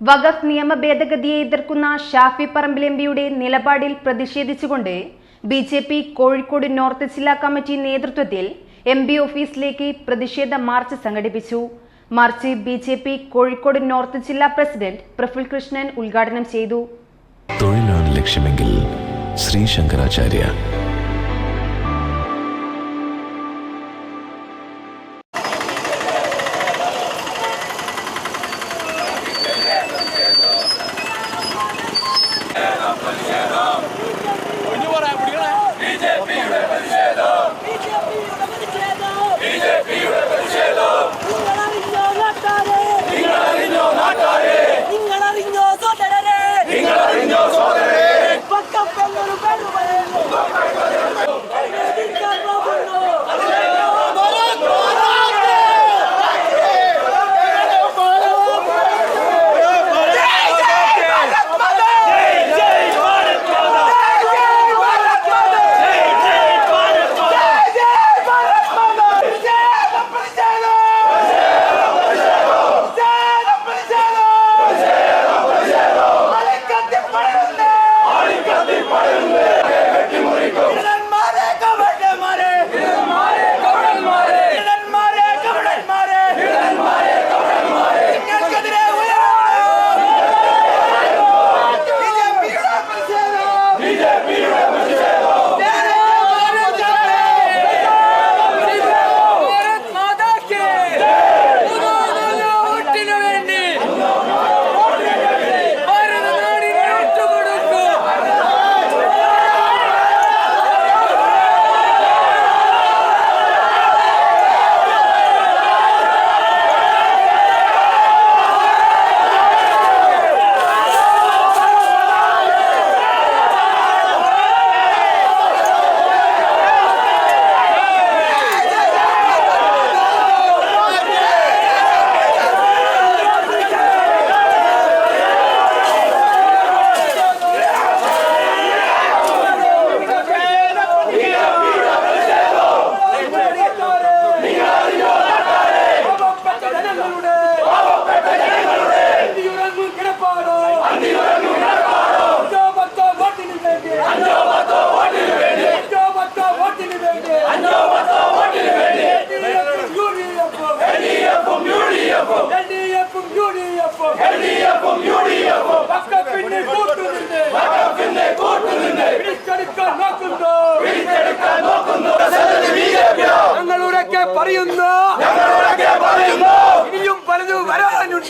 വഖഫ് നിയമ ഭേദഗതിയെ എതിർക്കുന്ന ഷാഫി പറമ്പിൽ എം പിയുടെ നിലപാടിൽ പ്രതിഷേധിച്ചുകൊണ്ട് B J P Kozhikode north ജില്ലാ കമ്മിറ്റി നേതൃത്വത്തിൽ എം പി ഓഫീസിലേക്ക് പ്രതിഷേധ മാർച്ച് സംഘടിപ്പിച്ചു. March B J P Kozhikode north ജില്ലാ പ്രസിഡന്റ് പ്രഫുൽ കൃഷ്ണൻ ഉദ്ഘാടനം ചെയ്തു. തൊഴിലാണ് ലക്ഷ്യമെങ്കിൽ ശ്രീ ശങ്കരാചാര്യ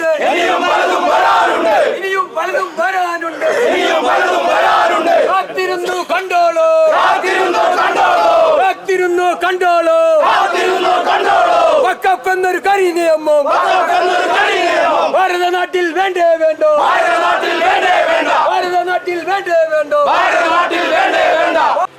വരാനുണ്ട് ഇനിയും പലതും വരാനുണ്ട് ഇനിയും പലതും വരാനുണ്ട്. ഇനിയും പലതും വരാനുണ്ട് കാത്തിരുന്നു കണ്ടോളൂ. കാത്തിരുന്നു കണ്ടോളൂ. കാത്തിരുന്നു കണ്ടോളൂ. കാത്തിരുന്നു കണ്ടോളൂ. വക്കഫ് എന്നൊരു കരി നിയമം ഭാരതനാട്ടിൽ വേണ്ടേ വേണ്ടോ? ഭാരതനാട്ടിൽ വേണ്ടേ വേണ്ട. ഭാരതനാട്ടിൽ വേണ്ടേ വേണ്ടോ? ഭാരതനാട്ടിൽ വേണ്ടേ വേണ്ട.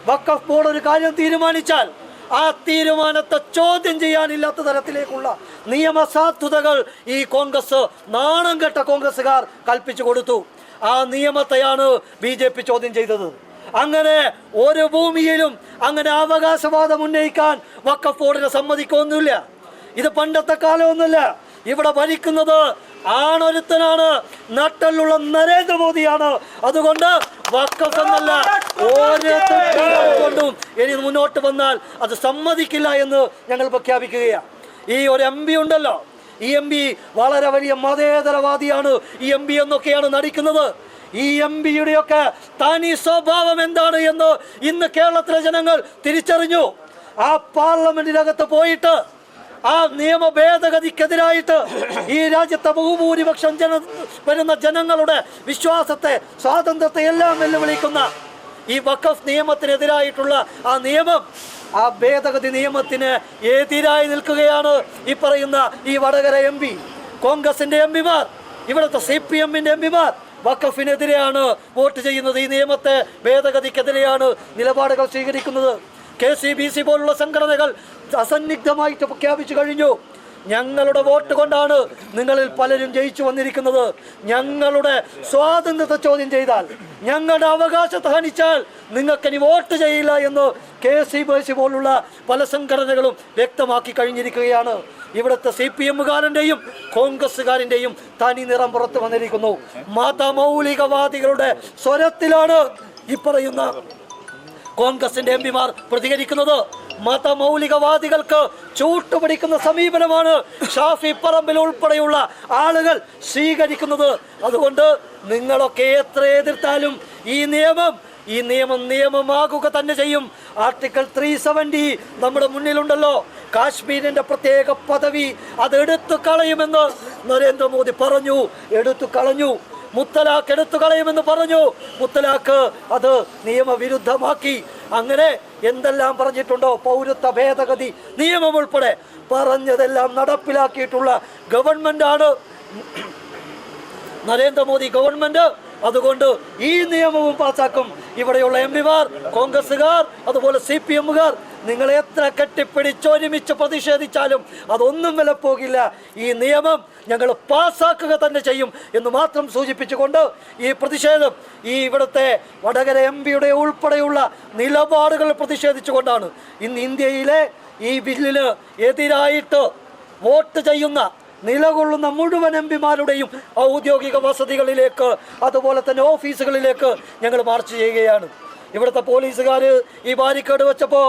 വക്കഫ് ബോർഡ് ഒരു കാര്യം തീരുമാനിച്ചാൽ ആ തീരുമാനത്തെ ചോദ്യം ചെയ്യാനില്ലാത്ത തരത്തിലേക്കുള്ള നിയമസാധുതകൾ ഈ കോൺഗ്രസ് നാണം കെട്ട കോൺഗ്രസ്സുകാർ കൽപ്പിച്ചു കൊടുത്തു. ആ നിയമത്തെയാണ് ബി ജെ പി ചോദ്യം ചെയ്തത്. അങ്ങനെ ഒരു ഭൂമിയിലും അങ്ങനെ അവകാശവാദം ഉന്നയിക്കാൻ വക്കഫ് ബോർഡിനെ സമ്മതിക്കൊന്നുമില്ല ഇത് പണ്ടത്തെ കാലമൊന്നുമില്ല. ഇവിടെ ഭരിക്കുന്നത് ആണൊരുത്തനാണ്. നട്ടലുള്ള നരേന്ദ്രമോദിയാണ്. അതുകൊണ്ട് വക്കഫ് എന്നല്ല ഓരോ കൊണ്ടും ഇനി മുന്നോട്ട് വന്നാൽ അത് സമ്മതിക്കില്ല എന്ന് ഞങ്ങൾ പ്രഖ്യാപിക്കുകയാണ് ഈ ഒരു എം പി ഉണ്ടല്ലോ. ഈ എം പി വളരെ വലിയ മതേതരവാദിയാണ് ഈ എം പി എന്നൊക്കെയാണ് നടിക്കുന്നത്. ഈ എം പിയുടെയൊക്കെ തനി സ്വഭാവം എന്താണ് എന്ന് ഇന്ന് കേരളത്തിലെ ജനങ്ങൾ തിരിച്ചറിഞ്ഞു. ആ പാർലമെന്റിനകത്ത് പോയിട്ട് ആ നിയമ ഭേദഗതിക്കെതിരായിട്ട് ഈ രാജ്യത്തെ ബഹുഭൂരിപക്ഷം ജന വരുന്ന ജനങ്ങളുടെ വിശ്വാസത്തെ സ്വാതന്ത്ര്യത്തെ എല്ലാം വെല്ലുവിളിക്കുന്ന ഈ വഖഫ് നിയമത്തിനെതിരായിട്ടുള്ള ആ നിയമം ആ ഭേദഗതി നിയമത്തിന് എതിരായി നിൽക്കുകയാണ് ഈ പറയുന്ന ഈ വടകര എം പി. കോൺഗ്രസിന്റെ എം പിമാർ ഇവിടുത്തെ സി പി എമ്മിന്റെ എം പിമാർ വഖഫിനെതിരെയാണ് വോട്ട് ചെയ്യുന്നത്. ഈ നിയമത്തെ ഭേദഗതിക്കെതിരെയാണ് നിലപാടുകൾ സ്വീകരിക്കുന്നത്. കെ സി ബി സി പോലുള്ള സംഘടനകൾ അസന്നിഗ്ധമായിട്ട് പ്രഖ്യാപിച്ചു കഴിഞ്ഞു. ഞങ്ങളുടെ വോട്ട് കൊണ്ടാണ് നിങ്ങളിൽ പലരും ജയിച്ചു വന്നിരിക്കുന്നത്. ഞങ്ങളുടെ സ്വാതന്ത്ര്യത്തെ ചോദ്യം ചെയ്താൽ ഞങ്ങളുടെ അവകാശത്തെ ഹനിച്ചാൽ നിങ്ങൾക്കിനി വോട്ട് ചെയ്യില്ല എന്ന് കെ സി ബി സി പോലുള്ള പല സംഘടനകളും വ്യക്തമാക്കി കഴിഞ്ഞിരിക്കുകയാണ്. ഇവിടുത്തെ സി പി എമ്മുകാരന്റെയും കോൺഗ്രസ്സുകാരന്റെയും തനി നിറം പുറത്തു വന്നിരിക്കുന്നു. മതമൗലികവാദികളുടെ സ്വരത്തിലാണ് ഈ പറയുന്ന കോൺഗ്രസിന്റെ എം പിമാർ പ്രതികരിക്കുന്നത് മതമൗലികവാദികൾക്ക് ചൂട്ടുപിടിക്കുന്ന സമീപനമാണ് ഷാഫി പറമ്പിൽ ഉൾപ്പെടെയുള്ള ആളുകൾ സ്വീകരിക്കുന്നത്. അതുകൊണ്ട് നിങ്ങളൊക്കെ എത്ര എതിർത്താലും ഈ നിയമം ഈ നിയമം നിയമമാകുക തന്നെ ചെയ്യും. ആർട്ടിക്കിൾ ത്രീ സെവന്റി നമ്മുടെ മുന്നിലുണ്ടല്ലോ. കാശ്മീരിന്റെ പ്രത്യേക പദവി അത് എടുത്തു കളയുമെന്ന് നരേന്ദ്രമോദി പറഞ്ഞു. എടുത്തു കളഞ്ഞു. മുത്തലാഖ് എടുത്തു കളയുമെന്ന് പറഞ്ഞു. മുത്തലാഖ് അത് നിയമവിരുദ്ധമാക്കി. അങ്ങനെ എന്തെല്ലാം പറഞ്ഞിട്ടുണ്ടോ? പൗരത്വ ഭേദഗതി നിയമം ഉൾപ്പെടെ പറഞ്ഞതെല്ലാം നടപ്പിലാക്കിയിട്ടുള്ള ഗവൺമെന്റാണ് നരേന്ദ്രമോദി ഗവൺമെന്റ് അതുകൊണ്ട് ഈ നിയമവും പാസാക്കും. ഇവിടെയുള്ള എം പിമാർ കോൺഗ്രസ്സുകാർ അതുപോലെ സി പി എമ്മുകാർ നിങ്ങൾ എത്ര കെട്ടിപ്പിടിച്ചൊരുമിച്ച് പ്രതിഷേധിച്ചാലും അതൊന്നും വില പോകില്ല. ഈ നിയമം ഞങ്ങൾ പാസ്സാക്കുക തന്നെ ചെയ്യും എന്ന് മാത്രം സൂചിപ്പിച്ചുകൊണ്ട് ഈ പ്രതിഷേധം ഈ ഇവിടുത്തെ വടകര എം പിയുടെ ഉൾപ്പെടെയുള്ള നിലപാടുകൾ പ്രതിഷേധിച്ചുകൊണ്ടാണ്. ഇന്ന് ഇന്ത്യയിലെ ഈ ബില്ലിന് എതിരായിട്ട് വോട്ട് ചെയ്യുന്ന നിലകൊള്ളുന്ന മുഴുവൻ എം പിമാരുടെയും ഔദ്യോഗിക വസതികളിലേക്ക് അതുപോലെ തന്നെ ഓഫീസുകളിലേക്ക് ഞങ്ങൾ മാർച്ച് ചെയ്യുകയാണ്. ഇവിടുത്തെ പോലീസുകാർ ഈ ബാരിക്കേഡ് വെച്ചപ്പോൾ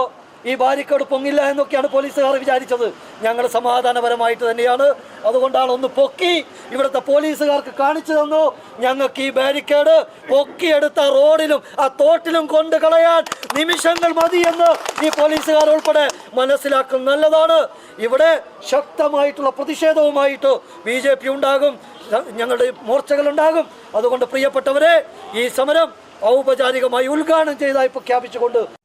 ഈ ബാരിക്കേഡ് പൊങ്ങില്ല എന്നൊക്കെയാണ് പോലീസുകാർ വിചാരിച്ചത്. ഞങ്ങൾ സമാധാനപരമായിട്ട് തന്നെയാണ്. അതുകൊണ്ടാണ് ഒന്ന് പൊക്കി ഇവിടുത്തെ പോലീസുകാർക്ക് കാണിച്ചു തന്നു. ഞങ്ങൾക്ക് ഈ ബാരിക്കേഡ് പൊക്കിയെടുത്ത റോഡിലും ആ തോട്ടിലും കൊണ്ട് കളയാൻ നിമിഷങ്ങൾ മതിയെന്ന് ഈ പോലീസുകാർ ഉൾപ്പെടെ മനസ്സിലാക്കും. നല്ലതാണ്. ഇവിടെ ശക്തമായിട്ടുള്ള പ്രതിഷേധവുമായിട്ട് ബി ജെ പി ഉണ്ടാകും. ഞങ്ങളുടെ മോർച്ചകൾ ഉണ്ടാകും. അതുകൊണ്ട് പ്രിയപ്പെട്ടവരെ ഈ സമരം ഔപചാരികമായി ഉദ്ഘാടനം ചെയ്തായി പ്രഖ്യാപിച്ചുകൊണ്ട്